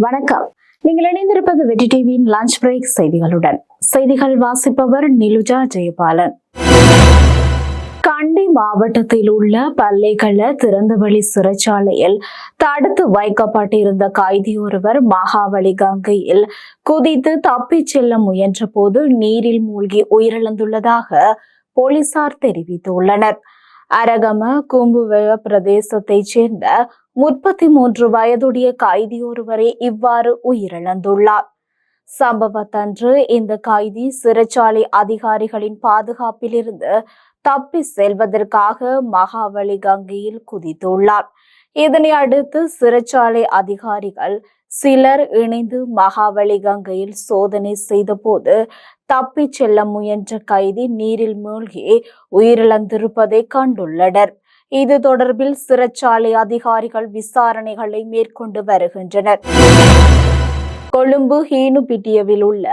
வணக்கம். நீங்கள் இணைந்திருப்பது வெற்றி டிவியின் லஞ்ச் பிரேக் செய்திகளுடன். செய்திகள் வாசிப்பவர் நிலுஜா ஜெயபாலன். கண்டி மாவட்டத்தில் உள்ள பல்லைகள திறந்தவெளி சிறைச்சாலையில் தடுத்து வைக்கப்பட்டிருந்த கைதி ஒருவர் மகாவலி கங்கையில் குதித்து தப்பிச் செல்ல முயன்ற போது நீரில் மூழ்கி உயிரிழந்துள்ளதாக போலீசார் தெரிவித்துள்ளனர். அரகம கும்புவ பிரதேசத்தைச் சேர்ந்த முப்பத்தி மூன்று வயதுடைய கைதி ஒருவரே இவ்வாறு உயிரிழந்துள்ளார். சம்பவத்தன்று இந்த கைதி சிறைச்சாலை அதிகாரிகளின் பாதுகாப்பிலிருந்து தப்பி செல்வதற்காக மகாவலி கங்கையில் குதித்துள்ளார். இதனை அடுத்து சிறைச்சாலை அதிகாரிகள் சிலர் இணைந்து மகாவலி கங்கையில் சோதனை செய்தபோது தப்பிச் செல்ல முயன்ற கைதி நீரில் மூழ்கி உயிரிழந்திருப்பதை கண்டுள்ளனர். இது தொடர்பில் சிறைச்சாலை அதிகாரிகள் விசாரணைகளை மேற்கொண்டு வருகின்றனர். கொழும்பு ஹீனுபிட்டியவில் உள்ள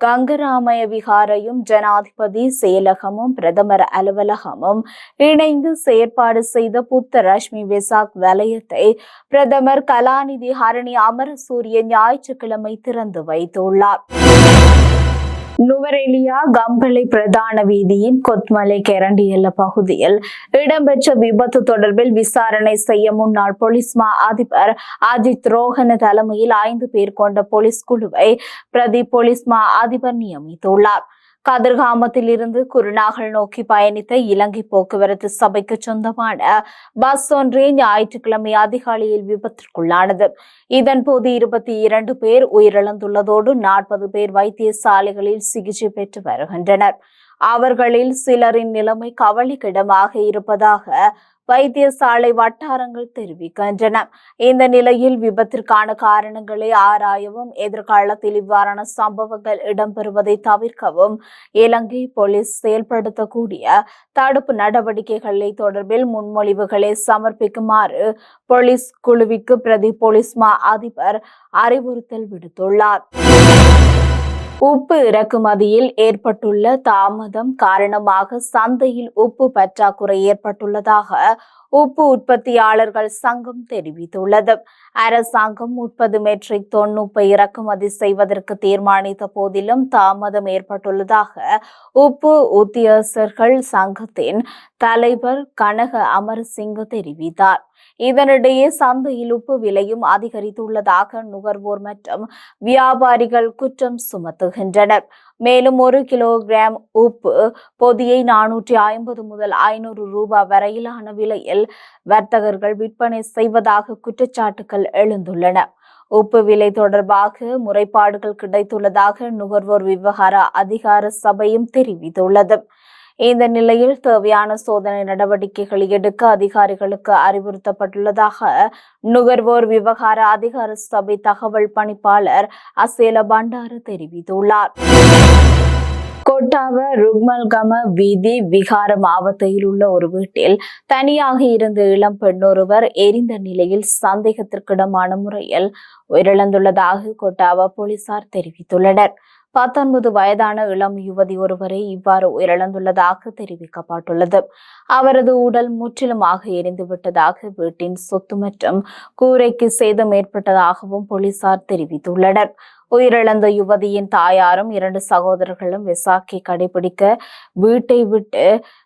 கங்கராமய விகாரையும் ஜனாதிபதி செயலகமும் பிரதமர் அலுவலகமும் இணைந்து செயற்பாடு செய்த புத்த ரஷ்மி வெசாக் வலயத்தை பிரதமர் கலாநிதி ஹரணி அமரசூரிய ஞாயிற்றுக்கிழமை திறந்து வைத்துள்ளார். நுவரெலியா கம்பளை பிரதான வீதியின் கொத்மலை கெரண்டியல்ல பகுதியில் இடம்பெற்ற விபத்து தொடர்பில் விசாரணை செய்ய முன்னாள் போலீஸ் மா அதிபர் அஜித் ரோஹன தலைமையில் ஐந்து பேர் கொண்ட போலீஸ் குழுவை பிரதி போலீஸ் மா அதிபர் நியமித்துள்ளார். கதிர்காமத்தில் இருந்து குருநாகல் நோக்கி பயணித்த இலங்கை போக்குவரத்து சபைக்கு சொந்தமான பஸ் ஒன்றே ஞாயிற்றுக்கிழமை அதிகாலையில் விபத்திற்குள்ளானது. இதன்போது இருபத்தி இரண்டு பேர் உயிரிழந்துள்ளதோடு நாற்பது பேர் வைத்தியசாலைகளில் சிகிச்சை பெற்று வருகின்றனர். அவர்களில் சிலரின் நிலைமை கவலைக்கிடமாக இருப்பதாக வைத்தியசாலை வட்டாரங்கள் தெரிவிக்கின்றன. இந்த நிலையில் விபத்திற்கான காரணங்களை ஆராயவும் எதிர்காலத்தில் இவ்வாறான சம்பவங்கள் இடம்பெறுவதை தவிர்க்கவும் இலங்கை போலீஸ் செயல்படுத்தக்கூடிய தடுப்பு நடவடிக்கைகளை தொடர்பில் முன்மொழிவுகளை சமர்ப்பிக்குமாறு போலீஸ் குழுவிற்கு பிரதி போலீஸ் மா அதிபர் அறிவுறுத்தல் விடுத்துள்ளார். உப்பு இறக்குமதியில் ஏற்பட்டுள்ள தாமதம் காரணமாக சந்தையில் உப்பு பற்றாக்குறை ஏற்பட்டுள்ளதாக உப்பு உற்பத்தியாளர்கள் சங்கம் தெரிவித்துள்ளது. அரசாங்கம் முப்பது மெட்ரிக் தொன் உப்பை இறக்குமதி செய்வதற்கு தீர்மானித்த போதிலும் தாமதம் ஏற்பட்டுள்ளதாக உப்பு உத்தியோகர்கள் சங்கத்தின் தலைவர் கனக அமர்சிங் தெரிவித்தார். இதனிடையே சந்தையில் உப்பு விலையும் அதிகரித்துள்ளதாக நுகர்வோர் மற்றும் வியாபாரிகள் குற்றம் சுமத்துகின்றனர். மேலும் ஒரு கிலோகிராம் உப்பு பொதியை நானூற்றி ஐம்பது முதல் ஐநூறு ரூபாய் வரையிலான விலையில் வர்த்தகர்கள் விற்பனை செய்வதாக குற்றச்சாட்டுகள் எழுந்துள்ளன. உப்பு விலை தொடர்பாக முறைப்பாடுகள் கிடைத்துள்ளதாக நுகர்வோர் விவகார அதிகார சபையும் தெரிவித்துள்ளது. இந்த நிலையில் தேவையான சோதனை நடவடிக்கைகள் எடுக்க அதிகாரிகளுக்கு அறிவுறுத்தப்பட்டுள்ளதாக நுகர்வோர் விவகார அதிகார சபை தகவல் பணிப்பாளர் அசேல பண்டாரு தெரிவித்துள்ளார். கொட்டாவ ருக்மல்கம வீதி விகார மாவட்டத்தில் உள்ள ஒரு வீட்டில் தனியாக இருந்த இளம் பெண்ணொருவர் எரிந்த நிலையில் சந்தேகத்திற்கிடமான முறையில் உயிரிழந்துள்ளதாக கோட்டாவ போலீசார் தெரிவித்துள்ளனர். பத்தொன்பது வயதான இளம் யுவதி ஒருவரை இவ்வாறு உயிரிழந்துள்ளதாக தெரிவிக்கப்பட்டுள்ளது. அவரது உடல் முற்றிலுமாக எரிந்துவிட்டதாக வீட்டின் சொத்து மற்றும் கூரைக்கு சேதம் ஏற்பட்டதாகவும் போலீசார் தெரிவித்துள்ளனர். உயிரிழந்த யுவதியின் தாயாரும் இரண்டு சகோதரர்களும் விசாக்கை கடைபிடிக்க வீட்டை விட்டு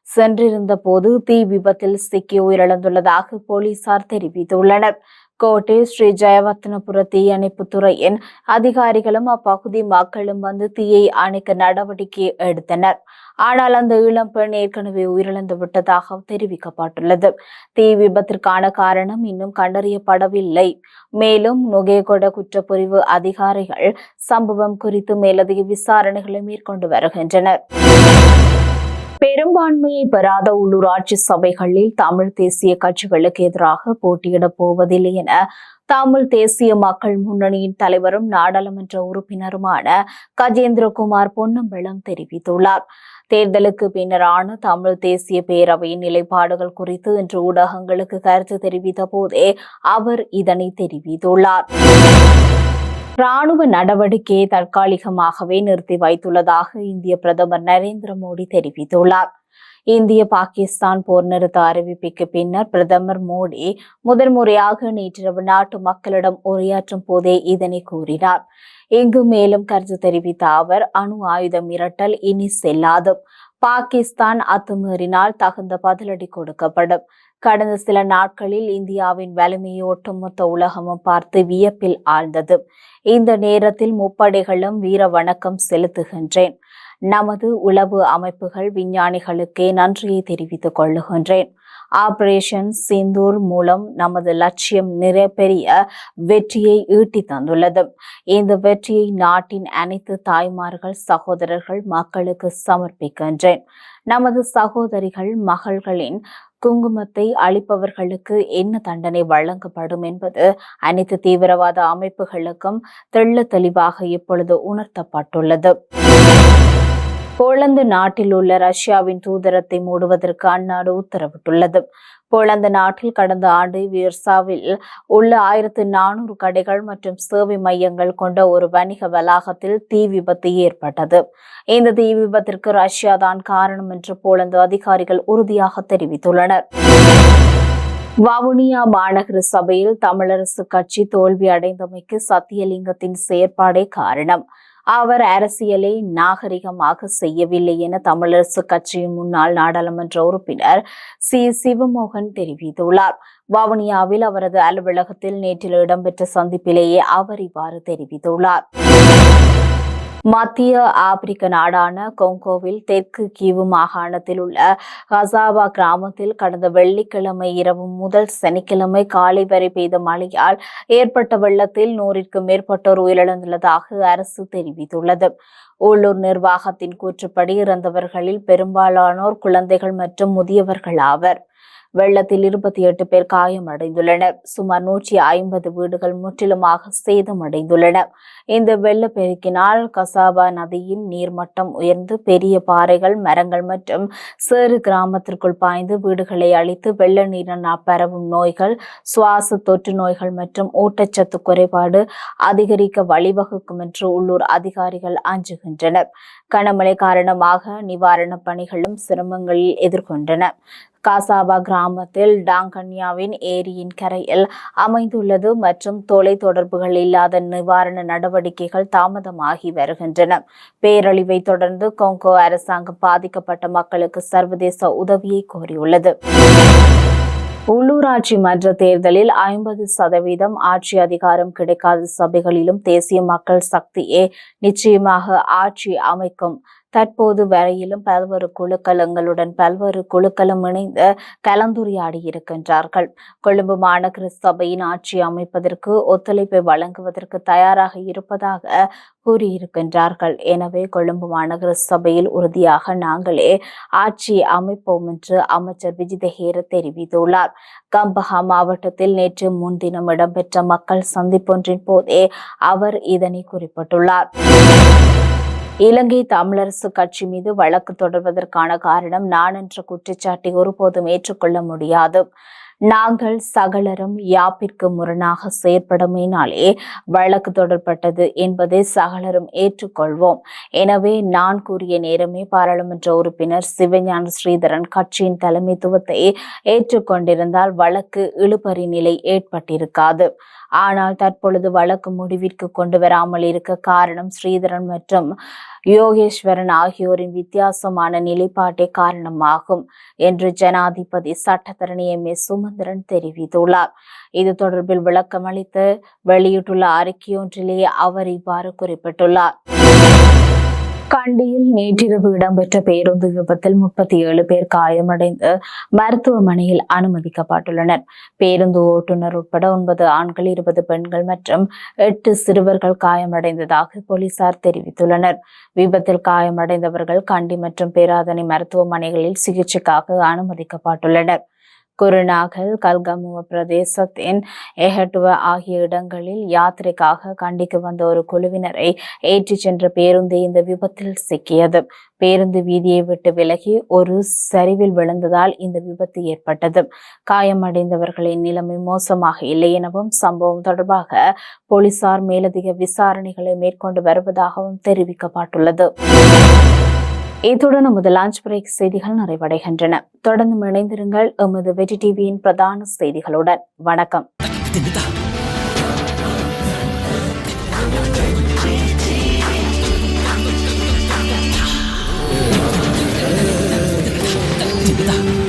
சென்றிருந்த போது தீ விபத்தில் சிக்கி உயிரிழந்துள்ளதாக போலீசார் தெரிவித்துள்ளனர். கோட்டை ஸ்ரீ ஜெயவர்த்தனபுர தீயணைப்பு துறையின் அதிகாரிகளும் அப்பகுதி மக்களும் வந்து தீயை அணைக்க நடவடிக்கை எடுத்தனர். ஆனால் அந்த இளம் பெண் ஏற்கனவே உயிரிழந்து விட்டதாக தெரிவிக்கப்பட்டுள்ளது. தீ விபத்திற்கான காரணம் இன்னும் கண்டறியப்படவில்லை. மேலும் நுகேகொட குற்றப்பிரிவு அதிகாரிகள் சம்பவம் குறித்து மேலதிக விசாரணைகளை மேற்கொண்டு வருகின்றனர். பெரும்பான்மையை பெறாத உள்ளூராட்சி சபைகளில் தமிழ் தேசிய கட்சிகளுக்கு எதிராக போட்டியிடப் போவதில்லை என தமிழ் தேசிய மக்கள் முன்னணியின் தலைவரும் நாடாளுமன்ற உறுப்பினருமான கஜேந்திரகுமார் பொன்னம்பலம் தெரிவித்துள்ளார். தேர்தலுக்கு பின்னரான தமிழ் தேசிய பேரவையின் நிலைப்பாடுகள் குறித்து இன்று ஊடகங்களுக்கு கருத்து தெரிவித்த போதே அவர் இதனை தெரிவித்துள்ளார். ராணுவ நடவடிக்கையை தற்காலிகமாகவே நிறுத்தி வைத்துள்ளதாக இந்திய பிரதமர் நரேந்திர மோடி தெரிவித்துள்ளார். இந்திய பாகிஸ்தான் போர் நிறுத்த அறிவிப்புக்கு பின்னர் பிரதமர் மோடி முதன்முறையாக நேற்றிரவு நாட்டு மக்களிடம் உரையாற்றும் போதே இதனை கூறினார். இங்கு மேலும் கருத்து தெரிவித்த அவர் அணு ஆயுத மிரட்டல் இனி செல்லாது. பாகிஸ்தான் அத்துமீறினால் தகுந்த பதிலடி கொடுக்கப்படும். கடந்த சில நாட்களில் இந்தியாவின் வலிமையை ஒட்டுமொத்த உலகமும் பார்த்து வியப்பில் ஆழ்ந்தது. இந்த நேரத்தில் முப்படைகளும் வீர வணக்கம் செலுத்துகின்றேன். நமது உளவு அமைப்புகள் விஞ்ஞானிகளுக்கே நன்றியை தெரிவித்துக் கொள்ளுகின்றேன். ஆபரேஷன் சிந்தூர் மூலம் நமது லட்சியம் நிறைய வெற்றியை ஈட்டி தந்துள்ளது. இந்த வெற்றியை நாட்டின் அனைத்து தாய்மார்கள் சகோதரர்கள் மக்களுக்கு சமர்ப்பிக்கின்றேன். நமது சகோதரிகள் மகள்களின் குங்குமத்தை அளிப்பவர்களுக்கு என்ன தண்டனை வழங்கப்படும் என்பது அனைத்து தீவிரவாத அமைப்புகளுக்கும் தெள்ள தெளிவாக இப்பொழுது உணர்த்தப்பட்டுள்ளது. போலந்து நாட்டில் உள்ள ரஷ்யாவின் தூதரத்தை மூடுவதற்கு அந்நாடு உத்தரவிட்டுள்ளது. போலந்து நாட்டில் கடந்த ஆண்டு வியர்சாவில் உள்ள ஆயிரத்து நானூறு கடைகள் மற்றும் சேவை மையங்கள் கொண்ட ஒரு வணிக வளாகத்தில் தீ விபத்து ஏற்பட்டது. இந்த தீ விபத்திற்கு ரஷ்யா தான் காரணம் என்று போலந்து அதிகாரிகள் உறுதியாக தெரிவித்துள்ளனர். வவுனியா மாநகர சபையில் தமிழரசு கட்சி தோல்வி அடைந்தமைக்கு சத்தியலிங்கத்தின் செயற்பாடே காரணம். அவர் அரசியலை நாகரிகமாக செய்யவில்லை என தமிழரசு கட்சியின் முன்னாள் நாடாளுமன்ற உறுப்பினர் சி. சிவமோகன் தெரிவித்துள்ளார். வவுனியாவில் அவரது அலுவலகத்தில் நேற்றில் இடம்பெற்ற சந்திப்பிலேயே அவர் இவ்வாறு தெரிவித்துள்ளார். மத்திய ஆப்பிரிக்க நாடான கொங்கோவில் தெற்கு கீவு மாகாணத்தில் உள்ள ஹசாபா கிராமத்தில் கடந்த வெள்ளிக்கிழமை இரவு முதல் சனிக்கிழமை காலை வரை பெய்த மழையால் ஏற்பட்ட வெள்ளத்தில் நூறிற்கும் மேற்பட்டோர் உயிரிழந்துள்ளதாக அரசு தெரிவித்துள்ளது. உள்ளூர் நிர்வாகத்தின் கூற்றுப்படி இறந்தவர்களில் பெரும்பாலானோர் குழந்தைகள் மற்றும் முதியவர்கள் ஆவர். வெள்ளத்தில் இருபத்தி எட்டு பேர் காயமடைந்துள்ளனர். சுமார் நூற்றி ஐம்பது வீடுகள் முற்றிலுமாக சேதமடைந்துள்ளன. இந்த வெள்ளப்பெருக்கினால் கசாபா நதியின் நீர்மட்டம் உயர்ந்து பெரிய பாறைகள் மரங்கள் மற்றும் சேறு கிராமத்திற்குள் பாய்ந்து வீடுகளை அழித்து வெள்ள நீரினால் பரவும் நோய்கள் சுவாச தொற்று நோய்கள் மற்றும் ஊட்டச்சத்து குறைபாடு அதிகரிக்க வழிவகுக்கும் என்று உள்ளூர் அதிகாரிகள் அஞ்சுகின்றனர். கனமழை காரணமாக நிவாரணப் பணிகளும் சிரமங்களில் எதிர்கொண்டன. காசாபா கிராமத்தில் டாங்கன்யாவின் ஏரியின் கரையில் அமைந்துள்ளது மற்றும் தொலை தொடர்புகள் இல்லாத நிவாரண நடவடிக்கைகள் தாமதமாகி வருகின்றன. பேரழிவை தொடர்ந்து கொங்கோ அரசாங்கம் பாதிக்கப்பட்ட மக்களுக்கு சர்வதேச உதவியை கோரியுள்ளது. உள்ளூராட்சி மன்ற தேர்தலில் ஐம்பது சதவீதம் ஆட்சி அதிகாரம் கிடைக்காத சபைகளிலும் தேசிய மக்கள் சக்தியே நிச்சயமாக ஆட்சி அமைக்கும். தற்போது வரையிலும் பல்வேறு குழுக்களங்களுடன் பல்வேறு குழுக்களும் இணைந்து கலந்துரையாடி இருக்கின்றார்கள். கொழும்பு மாநகர சபையின் ஆட்சி அமைப்பதற்கு ஒத்துழைப்பை வழங்குவதற்கு தயாராக இருப்பதாக கூறியிருக்கின்றார்கள். எனவே கொழும்பு மாநகர சபையில் உறுதியாக நாங்களே ஆட்சி அமைப்போம் என்று அமைச்சர் விஜிதஹேர தெரிவித்துள்ளார். கம்பஹா மாவட்டத்தில் நேற்று முன்தினம் இடம்பெற்ற மக்கள் சந்திப்பொன்றின் போதே அவர் இதனை குறிப்பிட்டுள்ளார். இலங்கை தமிழரசு கட்சி மீது வழக்கு தொடர்வதற்கான காரணம் நான் என்ற குற்றச்சாட்டை ஒருபோதும் ஏற்றுக்கொள்ள முடியாது. நாங்கள் சகலரும் யாப்பிற்கு முரணாக செயற்படுமேனாலே வழக்கு தொடர்பட்டது என்பதை சகலரும் ஏற்றுக்கொள்வோம். எனவே நான் கூறிய நேரமே பாராளுமன்ற உறுப்பினர் சிவஞான ஸ்ரீதரன் கட்சியின் தலைமைத்துவத்தை ஏற்றுக்கொண்டிருந்தால் வழக்கு இழுபறி நிலை ஏற்பட்டிருக்காது. ஆனால் தற்பொழுது வழக்கு முடிவிற்கு கொண்டு வராமல் இருக்க காரணம் ஸ்ரீதரன் மற்றும் யோகேஸ்வரன் ஆகியோரின் வித்தியாசமான நிலைப்பாட்டே காரணமாகும் என்று ஜனாதிபதி சட்டத்தரணி எம். எஸ் சுமந்திரன் தெரிவித்துள்ளார். இது தொடர்பில் விளக்கமளித்து வெளியிட்டுள்ள அறிக்கையொன்றிலேயே அவர் இவ்வாறு குறிப்பிட்டுள்ளார். கண்டியில் நேற்றிரவு இடம்பெற்ற பேருந்து விபத்தில் முப்பத்தி ஏழு பேர் காயமடைந்து மருத்துவமனையில் அனுமதிக்கப்பட்டுள்ளனர். பேருந்து ஓட்டுநர் உட்பட ஒன்பது ஆண்கள் இருபது பெண்கள் மற்றும் எட்டு சிறுவர்கள் காயமடைந்ததாக போலீசார் தெரிவித்துள்ளனர். விபத்தில் காயமடைந்தவர்கள் கண்டி மற்றும் பேராதனை மருத்துவமனைகளில் சிகிச்சைக்காக அனுமதிக்கப்பட்டுள்ளனர். குருநாகல் கல்கமுவ பிரதேசத்தின் எஹட்டுவ ஆகிய இடங்களில் யாத்திரைக்காக கண்டிக்கு வந்த ஒரு குழுவினரை ஏற்றிச் சென்ற பேருந்து இந்த விபத்தில் சிக்கியது. பேருந்து வீதியை விட்டு விலகி ஒரு சரிவில் விழுந்ததால் இந்த விபத்து ஏற்பட்டது. காயமடைந்தவர்களின் நிலைமை மோசமாக இல்லை எனவும் சம்பவம் தொடர்பாக போலீசார் மேலதிக விசாரணைகளை மேற்கொண்டு வருவதாகவும் தெரிவிக்கப்பட்டுள்ளது. இத்துடன் நமது லான்ச் பிரேக் செய்திகள் நிறைவடைகின்றன. தொடர்ந்து இணைந்திருங்கள் எமது வெற்றி டிவியின் பிரதான செய்திகளுடன். வணக்கம். Yeah.